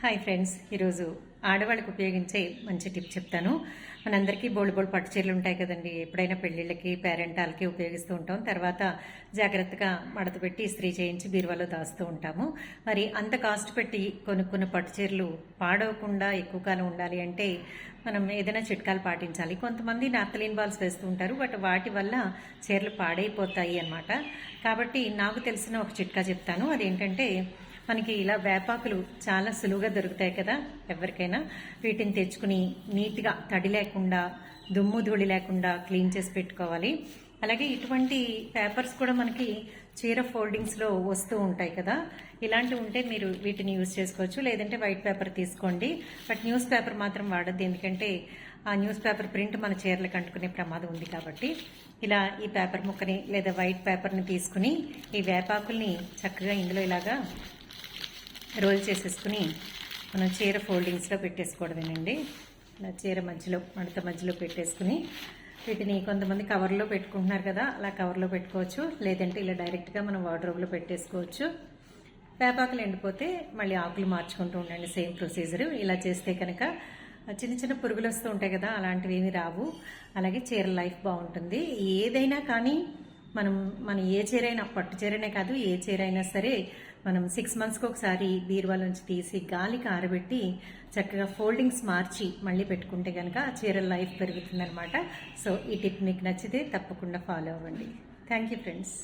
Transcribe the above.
Hi friends ఈరోజు ఆడవాళ్ళకి ఉపయోగించే మంచి టిప్ చెప్తాను. మనందరికీ బోల్డ్ బోల్డ్ పట్టు చీరలు ఉంటాయి కదండి. ఎప్పుడైనా పెళ్ళిళ్ళకి పేరెంటాలకి ఉపయోగిస్తూ ఉంటాం. తర్వాత జాగ్రత్తగా మడత పెట్టి ఇస్త్రీ చేయించి బీరువాలో దాస్తూ ఉంటాము. మరి అంత కాస్ట్ పెట్టి కొనుక్కున్న పట్టు చీరలు పాడవకుండా ఎక్కువ కాలం ఉండాలి అంటే మనం ఏదైనా చిట్కాలు పాటించాలి. కొంతమంది నాప్తలీన్ బాల్స్ వేస్తూ ఉంటారు. బట్ వాటి వల్ల చీరలు పాడైపోతాయి అన్నమాట. కాబట్టి నాకు తెలిసిన ఒక చిట్కా చెప్తాను. అదేంటంటే మనకి ఇలా వేపాకులు చాలా సులువుగా దొరుకుతాయి కదా ఎవరికైనా. వీటిని తెచ్చుకుని నీట్గా తడి లేకుండా దుమ్ము ధూళి లేకుండా క్లీన్ చేసి పెట్టుకోవాలి. అలాగే ఇటువంటి పేపర్స్ కూడా మనకి చీర ఫోల్డింగ్స్లో వస్తూ ఉంటాయి కదా. ఇలాంటివి ఉంటే మీరు వీటిని యూజ్ చేసుకోవచ్చు. లేదంటే వైట్ పేపర్ తీసుకోండి. బట్ న్యూస్ పేపర్ మాత్రం వాడద్దు. ఎందుకంటే ఆ న్యూస్ పేపర్ ప్రింట్ మన చీరలకు అంటుకునే ప్రమాదం ఉంది కాబట్టి. ఇలా ఈ పేపర్ ముక్కని లేదా వైట్ పేపర్ని తీసుకుని ఈ వేపాకుల్ని చక్కగా ఇందులో ఇలాగా రోల్ చేసేసుకుని మనం చీర ఫోల్డింగ్స్లో పెట్టేసుకోవడమేనండి. ఇలా చీర మధ్యలో మడత మధ్యలో పెట్టేసుకుని వీటిని కొంతమంది కవర్లో పెట్టుకుంటున్నారు కదా అలా కవర్లో పెట్టుకోవచ్చు. లేదంటే ఇలా డైరెక్ట్గా మనం వార్డ్రోబ్లో పెట్టేసుకోవచ్చు. వేపాకులు ఎండిపోతే మళ్ళీ ఆకులు మార్చుకుంటూ ఉండండి సేమ్ ప్రొసీజర్. ఇలా చేస్తే కనుక చిన్న చిన్న పురుగులు వస్తూ ఉంటాయి కదా అలాంటివి ఏమి రావు. అలాగే చీర లైఫ్ బాగుంటుంది. ఏదైనా కానీ మనం మన ఏ చీరైనా పట్టు చీరనే కాదు ఏ చీర అయినా సరే మనం సిక్స్ మంత్స్కి ఒకసారి బీరువా నుంచి తీసి గాలికి ఆరబెట్టి చక్కగా ఫోల్డింగ్స్ మార్చి మళ్ళీ పెట్టుకుంటే కనుక చీరల చీర లైఫ్ పెరుగుతుందనమాట సో ఈ టిప్ మీకు నచ్చితే తప్పకుండా ఫాలో అవ్వండి. Thank you friends